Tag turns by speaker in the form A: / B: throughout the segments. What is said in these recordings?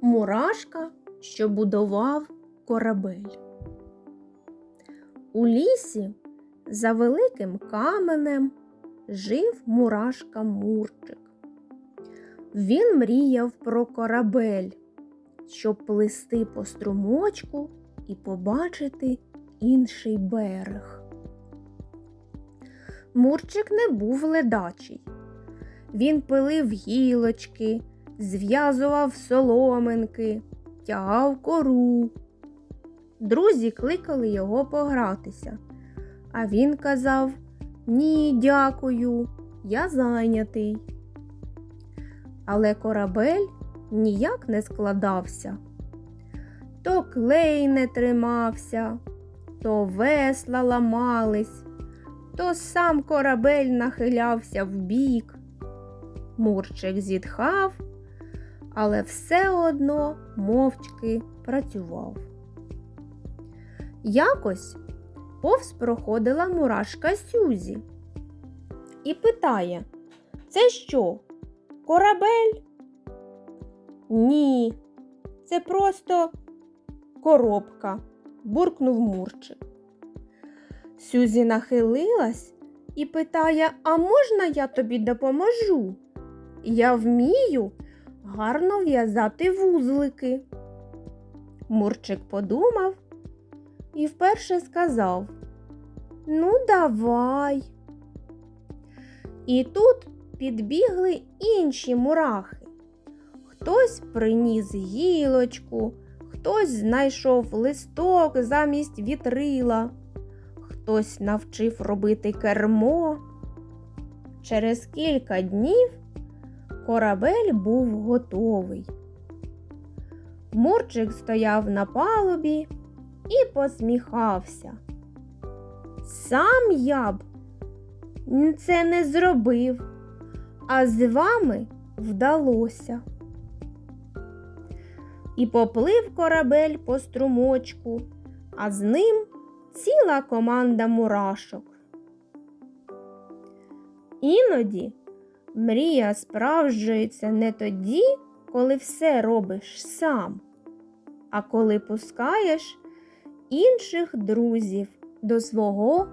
A: Мурашка, що будував корабель. У лісі за великим каменем жив мурашка Мурчик. Він мріяв про корабель, щоб плисти по струмочку і побачити інший берег. Мурчик не був ледачий. Він пилив гілочки, зв'язував соломинки, тягав кору. Друзі кликали його погратися, а він казав Ні, дякую, я зайнятий. Але корабель ніяк не складався. То клей не тримався, то весла ламались, то сам корабель нахилявся вбік. Мурчик зітхав, але все одно мовчки працював. Якось повз проходила мурашка Сюзі і питає Це що? Корабель? Ні, це просто коробка, буркнув Мурчик. Сюзі нахилилась і питає, а можна я тобі допоможу? Я вмію гарно в'язати вузлики. Мурчик подумав і вперше сказав Ну, давай. І тут підбігли інші мурахи. Хтось приніс гілочку, хтось знайшов листок замість вітрила, хтось навчив робити кермо. Через кілька днів корабель був готовий. Мурчик стояв на палубі і посміхався. Сам я б це не зробив, а з вами вдалося. І поплив корабель по струмочку, а з ним ціла команда мурашок. Іноді мрія справджується не тоді, коли все робиш сам, а коли пускаєш інших друзів до свого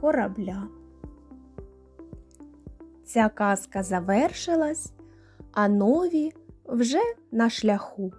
A: корабля. Ця казка завершилась, а нові вже на шляху.